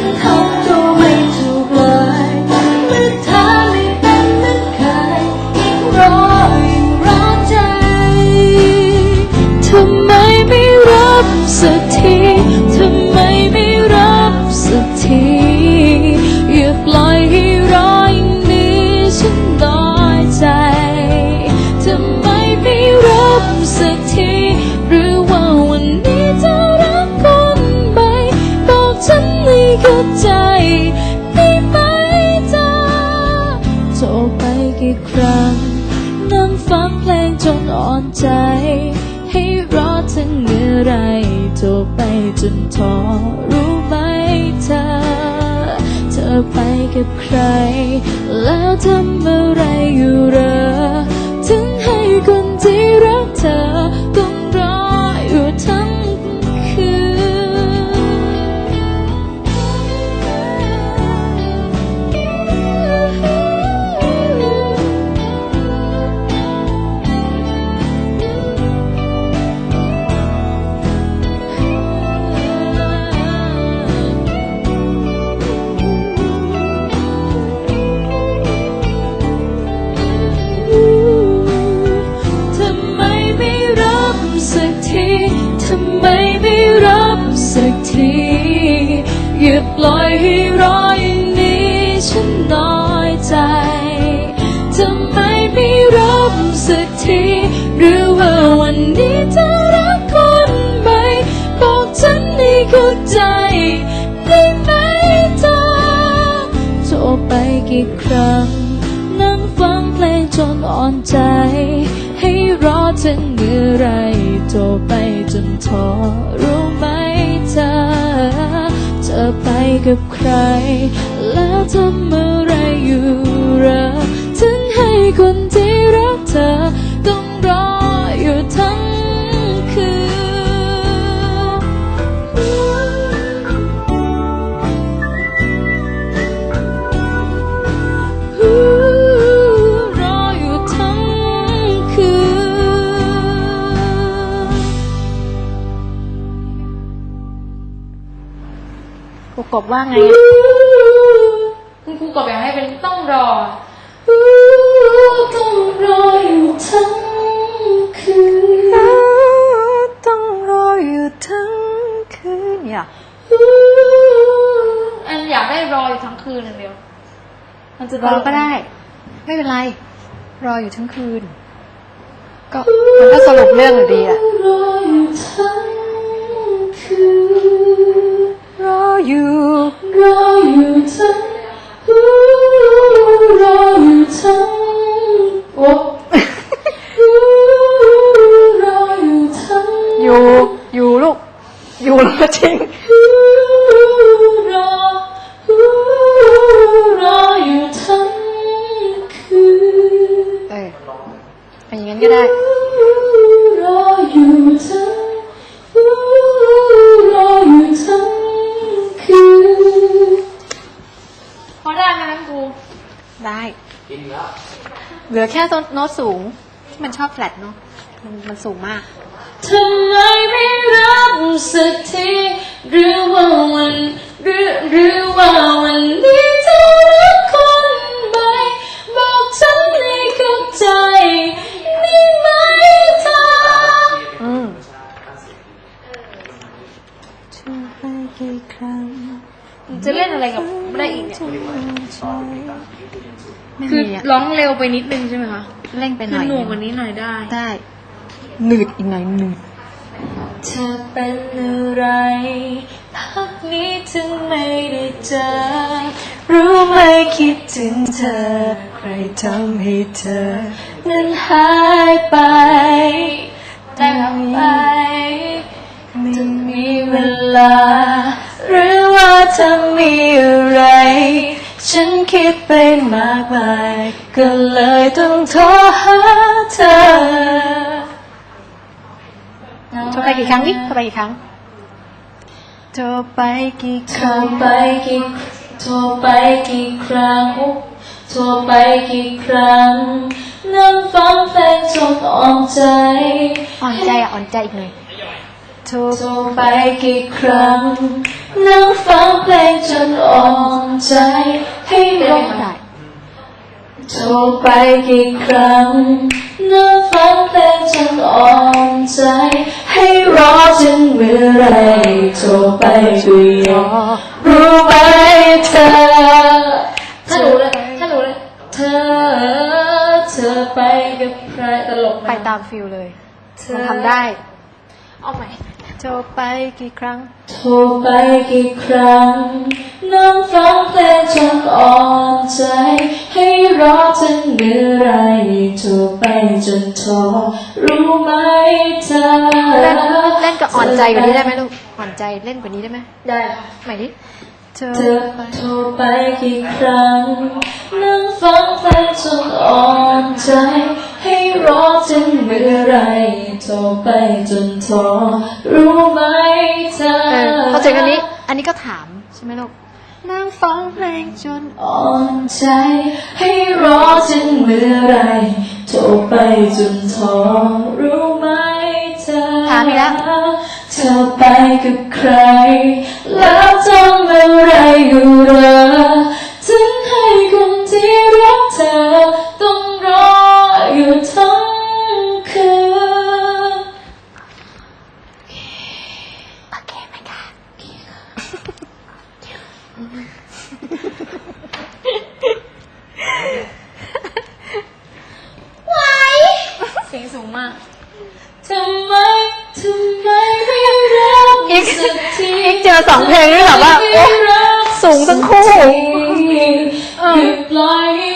น อนใจ ให้รอทั้งเมื่อไรโทรไปจนท้อรู้ไหมเธอ เธอไปกับใคร แล้วทำอะไรอยู่เหรอ เข้าใจได้ไหมเธอโทรไปกี่ครั้ง นั่งฟังเพลงจนอ่อนใจ ให้รอถึงเมื่อไรโทรไปจนท้อรู้ไหมเธอ เธอไปกับใคร แล้วทำอะไรอยู่หรอถึงให้คนที่รักเธอ กบว่าไง คุณครูกบอยากให้เป็นต้องรอ ต้องรออยู่ทั้งคืนต้องรออยู่ทั้งคืนเนี่ยอันอยากได้รออยู่ทั้งคืนอย่างเดียว มันจะรอก็ได้ ไม่เป็นไร รออยู่ทั้งคืน ก็มันก็สรุปเรื่องอยู่ดีอะรออยู่ทั้งคืน รออยู่รออยู่ทั้งรออยู่ทั้งโอ้รออยู่ทั้งอยู่อยู่ลูกอยู่รอจริงรอรออยู่ทั้งคืนเออเป็นอย่างนั้นก็ได้รออยู่ทั้ง ลือแค่ต้นโน้ตสูงที่มันชอบแฟลตเนาะมันมันสูงมากทำไมไม่รับสักทีหรือว่าวันหรือหรือว่าวันนี้เธอรักคนใหม่บอกฉันให้เข้าใจได้ไหมเธออืมช่วยให้กี่ครั้งจะเล่นอะไรกับได้อีกเนี่ย ไม่คือมีอะร้องเร็วไปนิดนึงใช่ไหมคะเร่งไปหคืน่ออยหน่วงกว่านี้หน่อยได้ ได้ หนืดอีกหน่อยหนืดเธอเป็นอะไรพักนี้ถึงไม่ได้เจอ รู้ไหมคิดถึงเธอ ใครทำให้เธอ นั้นหายไปได้ครับไปจะมีเวลา หรือว่าเธอมีอะไร ฉันคิดไปมากมายก็เลยต้องโทรหาเธอโทรไปกี่ครั้งนี่โทรไปกี่ครั้งโทรไปกี่คโทรรั้งไปกี่โทรไปกี่ครั้งโทรไปกี่ครั้งนั่งฟังเพลงจนอ่อนใจ อ่อนใจอะอ่อนใจอีกหน่อย โทรไปกี่ครั้ง นั่งฟังเพลงจนอ่อนใจให้ลงโทรไปกี่ครั้ง นั่งฟังเพลงจนอ่อนใจ ให้รอจนเมื่อไรโทรไปก็ยังรู้ไหมเธอถ้ารู้เลยถ้ารู้เลยเธอ เธอไปกับใครตลกไหมไปตามฟิลเลยมันทำได้ เอาใหม่ โทรไปกี่ครั้ง โทรไปกี่ครั้งนั่งฟังเพลงจนอ่อนใจ ให้รอจนเมื่อไรโทรไปจนท้อรู้ไหมเธอเล่นเล่นกับอ่อนใจกว่านี้ได้ไหมลูก อ่อนใจเล่นกว่านี้ได้ไหมได้ค่ะใหม่ดิเธอเธอโทรไปกี่ครั้ง นั่งฟังเพลงจนอ่อนใจให้ รอจนเมื่อไรโทรไปจนท้อรู้ไหมเธอเออพอเจอกันนี้ อันนี้ก็ถามใช่ไหมลูกนั่งฟังเพลงจนอ่อนใจ ให้รอจนเมื่อไรโทรไปจนท้อรู้ไหมเธอถามอีกแล้วเธอไปกับใคร แล้วทำอะไรอยู่เหรอ มากทำไมทำไมไม่รักอีกสักทีอีกเจอสองเพลงนี่แบบว่าโอ๊ะสูงทั้งคู่ หยุดปล่อยให้